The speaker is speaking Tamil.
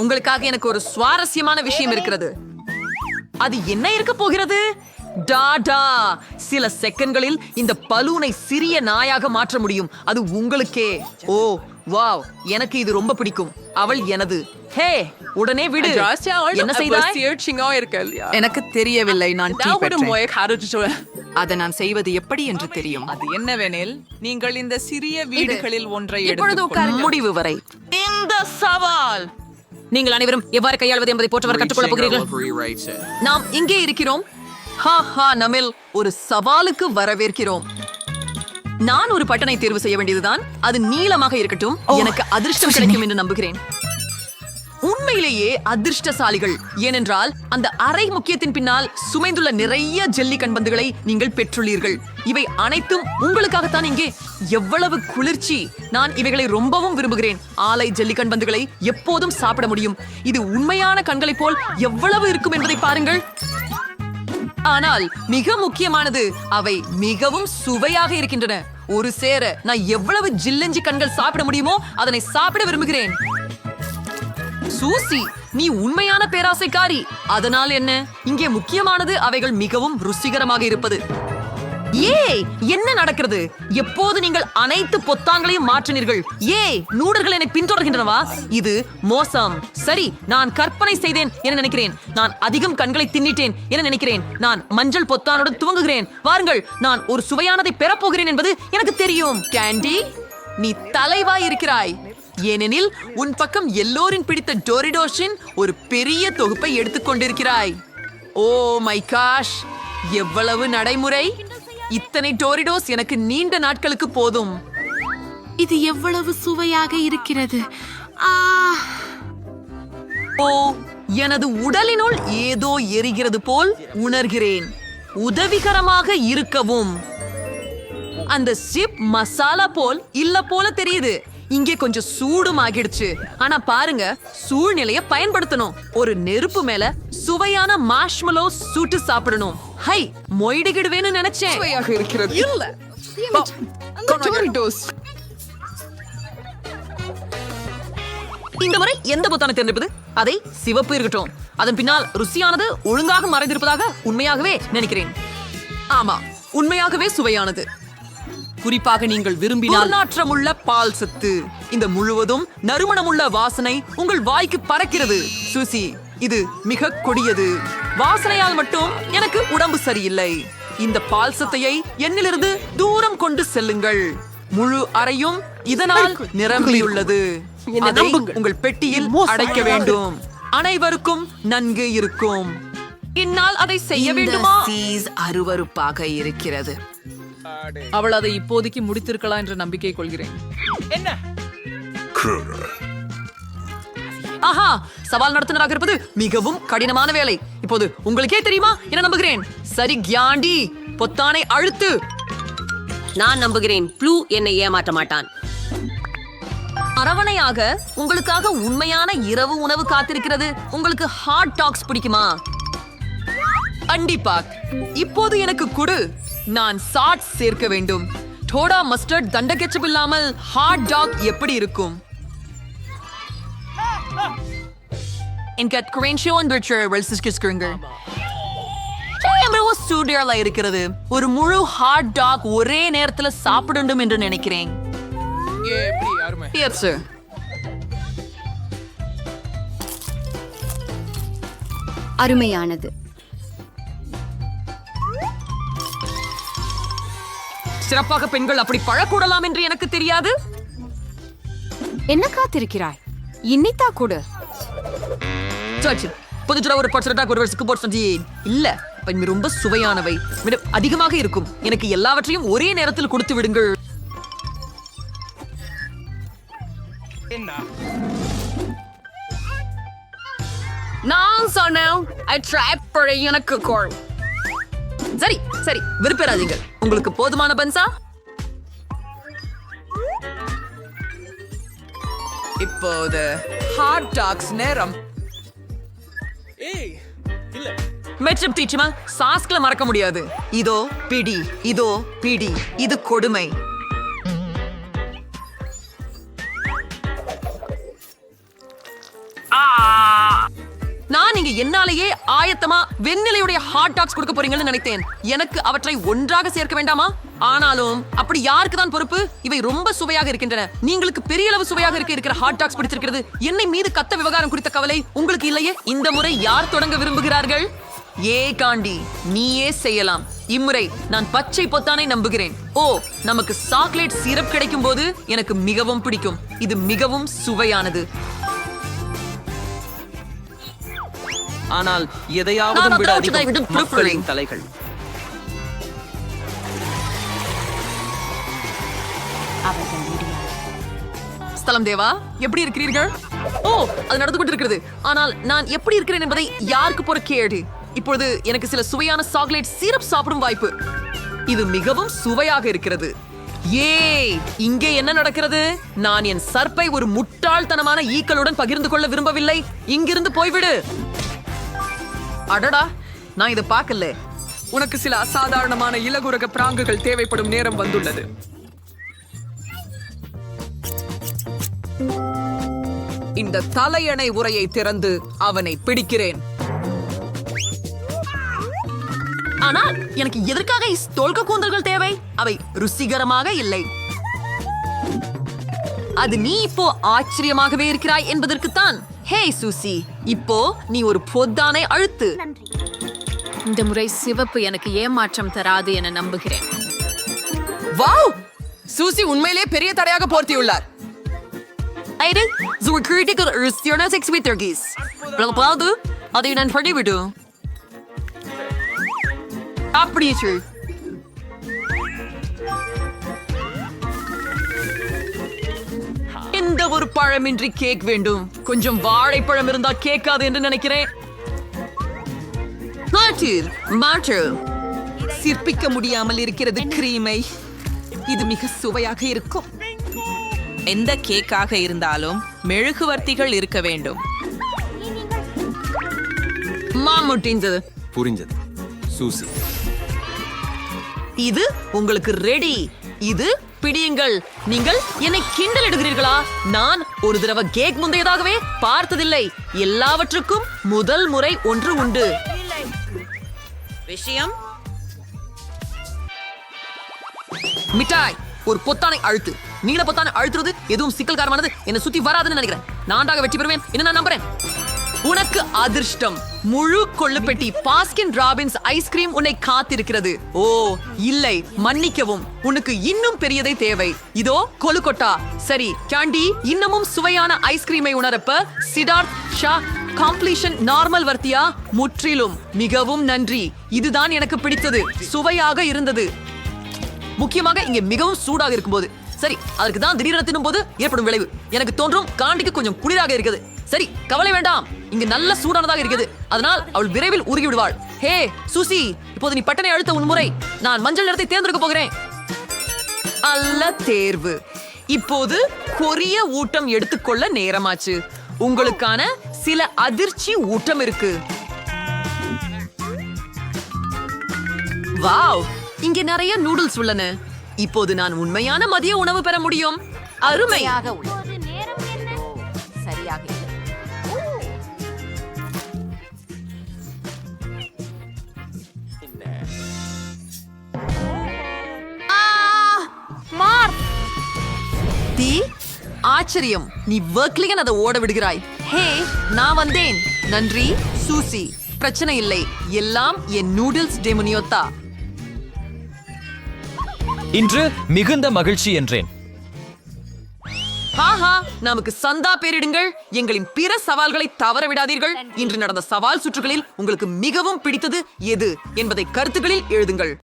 உங்களுக்காக எனக்கு ஒரு சுவாரஸ்யமான விஷயம் இருக்கிறது. அது என்ன இருக்க போகிறது? டாடா! சில செகண்ட்களில் இந்த பலூனை சிறிய நாயாக மாற்ற முடியும். அது உங்களுக்கே. Oh wow. எனக்கு இது ரொம்ப பிடிக்கும். அவள் எனது. ஹே உடனே விடு. என்ன செய்தாய்? எனக்கு தெரியவில்லை நான் அதை நான் செய்வது எப்படி என்று தெரியும்? அது என்னவெனில் நீங்கள் இந்த சிறிய வீடுகளில் ஒன்றை. முடிவு வரை. இந்த சவால்! நீங்கள் அனைவரும் எவ்வாறு கையாள்வது என்பதை போற்றவர் கற்றுக்கொள்ளப் போகிறீர்கள். நாம் இங்கே இருக்கிறோம். ஹா ஹா நமில் ஒரு சவாலுக்கு வரவேற்கிறோம். நான் ஒரு பட்டனை தேர்வு செய்ய வேண்டியதுதான். அது நீளமாக இருக்கட்டும். எனக்கு அதிர்ஷ்டம் கிடைக்கும் என்று நம்புகிறேன். உண்மையிலேயே அதிர்ஷ்டசாலிகள். ஏனென்றால் அந்த அரை முக்கியத்தின் பின்னால் சுமைந்துள்ள நிறைய ஜெல்லி கண்பந்துகளை நீங்கள் பெற்றுள்ளீர்கள். இவை அனைத்தும் உங்களுக்காகத்தான் இங்கே. எவ்வளவு குளிர்ச்சி. நான் இவைகளை ரொம்பவும் விரும்புகிறேன். ஆலை ஜெல்லி கண்பந்துகளை எப்போதும் சாப்பிட முடியும். இது உண்மையான கண்களைப் போல் எவ்வளவு இருக்கும் என்பதை பாருங்கள். ஆனால் மிக முக்கியமானது அவை மிகவும் சுவையாக இருக்கின்றன. ஒரு சேர நான் எவ்வளவு ஜில்லஞ்சி கண்கள் சாப்பிட முடியுமோ அதனை சாப்பிட விரும்புகிறேன். சூசி நீ உண்மையான பேராசைக்காரி. அதனால் என்ன? இங்கே முக்கியமானது அவைகள் மிகவும் ருசிகரமாக இருப்பது. ஏய் என்ன நடக்கிறது? எப்போது நீங்கள் அனைத்து பொத்தான்களையும் மாற்றினீர்கள்? ஏய் நூடர்கள் என்னை பின்தொடர்கின்றனவா? இது மோசம். சரி நான் கற்பனை செய்தேன் என நினைக்கிறேன். நான் அதிகம் கண்களை தின்னிட்டேன் என நினைக்கிறேன். நான் மஞ்சள் பொத்தானுடன் துவங்குகிறேன். வாருங்கள் நான் ஒரு சுவையானதை பெறப்போகிறேன் என்பது எனக்கு தெரியும். கேண்டி நீ தலைவாய் இருக்கிறாய். ஏனெனில் உன் பக்கம் எல்லோரின் பிடித்த டோரிடோஷின் ஒரு பெரிய தொகுப்பை எடுத்துக்கொண்டிருக்கிறாய் ஓ மை காஷ் எவ்வளவு நடைமுறை. இத்தனை டோரிடோஸ் எனக்கு நீண்ட நாட்களுக்கு போதும். இது எவ்வளவு சுவையாக இருக்கிறது. ஓ எனது உடலினுள் ஏதோ எரிகிறது போல் உணர்கிறேன். உதவிகரமாக இருக்கவும். அந்த சிப் மசாலா போல் இல்ல போல தெரியுது. இங்கே கொஞ்சம் சூடும் ஆகிடுச்சு ஆனா பாருங்க சூழ்நிலைய பயன்படுத்தணும். ஒரு நெருப்பு மேல சுவையான மாஷ்மலோ சுட்டு சாப்பிடணும். ஹை மொய்டுகிடுவேன்னு நினைச்சேன். சுவையாக இருக்கிறது. இல்ல. இந்த முறை எந்த பொத்தானை தேர்ந்தெடுப்பது? அதை சிவப்பு இருக்கட்டும். அதன் பின்னால் ருசியானது ஒழுங்காக மறைந்திருப்பதாக உண்மையாகவே நினைக்கிறேன். ஆமா உண்மையாகவே சுவையானது. குறிப்பாக நீங்கள் விரும்பினால் நாற்றமுள்ள பால் சத்து. இந்த முழுவதும் நறுமணமுள்ள வாசனை உங்கள் வாய்க்கு பறக்கிறது. சுசி இது மிக கொடியது. வாசனையால் மட்டும் எனக்கு உடம்பு சரியில்லை. இந்த பால் சத்தையை என்னிலிருந்து தூரம் கொண்டு செல்லுங்கள். முழு அறையும் இதனால் நிரம்பியுள்ளது. அதை உங்கள் பெட்டியில் அடைக்க வேண்டும். அனைவருக்கும் நன்கு இருக்கும். இந்நாள் அதை செய்ய வேண்டுமா? அருவருப்பாக இருக்கிறது. அவள் அதை இப்போதைக்கு முடித்திருக்கலாம் என்ற நம்பிக்கை கொள்கிறேன். ஆஹா சவால் நடத்துனராக இருப்பது மிகவும் கடினமான வேலை. இப்போது உங்களுக்கே தெரியுமா என நம்புகிறேன். சரி கியாண்டி பொத்தானை அழுத்து. நான் நம்புகிறேன். ப்ளூ என்னை ஏமாற்ற மாட்டான். அரவணையாக உங்களுக்காக உண்மையான இரவு உணவு காத்திருக்கிறது. உங்களுக்கு ஹாட் டாக்ஸ் பிடிக்குமா? கண்டிப்பா இப்போது எனக்கு கொடு. நான் சாட் சேர்க்க வேண்டும். டோடா மஸ்டர்ட் தண்ட கெச்சப் இல்லாமல் ஹாட் டாக் எப்படி இருக்கும்? எனக்கு வெல்சிஸ்கிஸ்குங்க ஸ்டூடியோல இருக்கிறது. ஒரு முழு ஹாட் டாக் ஒரே நேரத்துல சாப்பிடணும் என்று நினைக்கிறேன். அருமையானது. சிறப்பாக பெண்கள் அப்படி பழக்கூடலாம் என்று எனக்கு தெரியாது. என்ன காத்திருக்கிறாய்? இன்னித்தா கொடு. சர்ச்சில் புதுச்சுட ஒரு பட்சட்டா ஒரு வருஷத்துக்கு போட்டு இல்ல பெண் ரொம்ப சுவையானவை. அதிகமாக இருக்கும். எனக்கு எல்லாவற்றையும் ஒரே நேரத்தில் கொடுத்து விடுங்கள். நான் சொன்னேன் எனக்கு கோள் சரி சரி விருப்பராதீங்க உங்களுக்கு போதுமான பன்சா? இப்போது ஹாட் டாக்ஸ் நேரம். மெச்சம் டீச்சமா சாஸ்க்ல மறக்க முடியாது. இதோ பிடி இதோ பிடி இது கொடுமை. நீங்க என்னாலேயே ஆயத்தமா வெண்ணிலையுடைய ஹாட் டாக்ஸ் கொடுக்க போறீங்கன்னு நினைத்தேன். எனக்கு அவற்றை ஒன்றாக சேர்க்க வேண்டாமா? ஆனாலும் அப்படி யாருக்கு தான் பொறுப்பு? இவை ரொம்ப சுவையாக இருக்கின்றன. நீங்களுக்கு பெரிய அளவு சுவையாக இருக்க இருக்கிற ஹாட் டாக்ஸ் பிடிச்சிருக்கிறது என்னை மீது கத்த விவகாரம் குறித்த கவலை உங்களுக்கு இல்லையே? இந்த முறை யார் தொடங்க விரும்புகிறார்கள்? ஏ காண்டி நீயே செய்யலாம். இம்முறை நான் பச்சை பொத்தானை நம்புகிறேன். ஓ நமக்கு சாக்லேட் சிரப் கிடைக்கும் போது எனக்கு மிகவும் பிடிக்கும். இது மிகவும் சுவையானது. ஆனால் எதையாவது விட அதிகம் மக்களின் தலைகள். ஸ்தலம் தேவா எப்படி இருக்கிறீர்கள்? ஓ அது நடந்து கொண்டிருக்கிறது ஆனால் நான் எப்படி இருக்கிறேன் என்பதை யாருக்கு போற கேடு? இப்பொழுது எனக்கு சில சுவையான சாக்லேட் சிரப் சாப்பிடும் வாய்ப்பு. இது மிகவும் சுவையாக இருக்கிறது. ஏய் இங்கே என்ன நடக்கிறது? நான் என் சர்ப்பை ஒரு முட்டாள்தனமான ஈக்களுடன் பகிர்ந்து கொள்ள விரும்பவில்லை. இங்கிருந்து போய்விடு. அடடா நான் இதை பார்க்கல. உனக்கு சில அசாதாரணமான இலகுரக பிராங்குகள் தேவைப்படும் நேரம் வந்துள்ளது. இந்த தலையணை உரையை திறந்து அவனை பிடிக்கிறேன். ஆனால் எனக்கு எதற்காக தோல்க கூந்தல்கள் தேவை? அவை ருசிகரமாக இல்லை. அது நீ இப்போ ஆச்சரியமாகவே இருக்கிறாய் என்பதற்குத்தான். ஹே சூசி இப்போ நீ ஒரு பொத்தானை அழுத்து. இந்த முறை சிவப்பு எனக்கு ஏமாற்றம் தராது என நம்புகிறேன். வாவ்! சூசி உண்மையிலே பெரிய தடையாக போர்த்தியுள்ளார். ஐடு so critical ருசியான செக்ஸ் வித் பிரபாது அதை நான் படிவிடு அப்படியே ஒரு பழமின்றி கேக் வேண்டும். கொஞ்சம் வாழைப்பழம் இருந்தா கேட்காது என்று நினைக்கிறேன். சிற்பிக்க முடியாமல் இருக்கிறது கிரீமை. இது மிக சுவையாக இருக்கும். எந்த கேக்காக இருந்தாலும் மெழுகுவர்த்திகள் இருக்க வேண்டும். மாமுட்டிந்தது புரிஞ்சது. சூசி. இது உங்களுக்கு ரெடி. இது பிடியுங்கள். நீங்கள் என்னை கிண்டல் இடுகிறீர்களா? நான் ஒரு தடவை கேக் முந்தையதாகவே பார்த்ததில்லை. எல்லாவற்றுக்கும் முதல் முறை ஒன்று உண்டு. விஷயம்? மிட்டாய் ஒரு பொத்தானை அழுத்து. நீல பொத்தானை அழுத்துறது எதுவும் சிக்கல் காரணமானது? என்ன சுத்தி வராதுன்னு நினைக்கிறேன். நான்டாக வெற்றி பெறுவேன். என்ன நான் நம்புறேன்? உனக்கு அதிர்ஷ்டம். முழு கொள்ளுப்பெட்டி பாஸ்கின் ராபின்ஸ் ஐஸ்கிரீம் உன்னை காத்திருக்கிறது. ஓ இல்லை மன்னிக்கவும். உனக்கு இன்னும் பெரியதை தேவை. இதோ கொலுக்கொட்டா சரி கேண்டி இன்னமும் சுவையான ஐஸ்கிரீமை உணரப்ப சிடார்த் ஷா காம்ப்ளீஷன் நார்மல் வர்த்தியா? முற்றிலும். மிகவும் நன்றி. இதுதான் எனக்கு பிடித்தது. சுவையாக இருந்தது. முக்கியமாக இங்கே மிகவும் சூடாக இருக்கும்போது. சரி அதற்கு தான் திடீரென தின்னும் போது ஏற்படும் விளைவு. எனக்கு தோன்றும் காண்டிக்கு கொஞ்சம் குளிராக இருக்குது. சரி கவலை வேண்டாம். இங்கு நல்ல சூடானதாக இருக்குது. அதனால் அவள் விரைவில் உருகி விடுவாள் ஹே சுசி இப்போது நீ பட்டனை அழுத்த உன்முறை நான் மஞ்சள் நிறத்தை தேர்ந்தெடுக்க போகிறேன். அல்ல தேர்வு. இப்போது கொரிய ஊட்டம் எடுத்துக்கொள்ள நேரமாச்சு. உங்களுக்கான சில அதிர்ச்சி ஊட்டம் இருக்கு. வாவ் இங்கே நிறைய நூடுல்ஸ் உள்ளன. இப்போது நான் உண்மையான மதிய உணவு பெற முடியும். அருமை. தி ஆச்சரியம். நீ வர்க்லியன் அதை ஓட விடுகிறாய். ஹே. நான் வந்தேன். நன்றி சூசி. பிரச்சனை இல்லை. எல்லாம் என் நூடுல்ஸ் டெமுனியோத்தா. இன்று மிகுந்த மகிழ்ச்சி என்றேன். ஆஹா நமக்கு சந்தா பேரிடுங்கள். எங்களின் பிற சவால்களை தவற விடாதீர்கள். இன்று நடந்த சவால் சுற்றுகளில் உங்களுக்கு மிகவும் பிடித்தது எது என்பதை கருத்துக்களில் எழுதுங்கள்.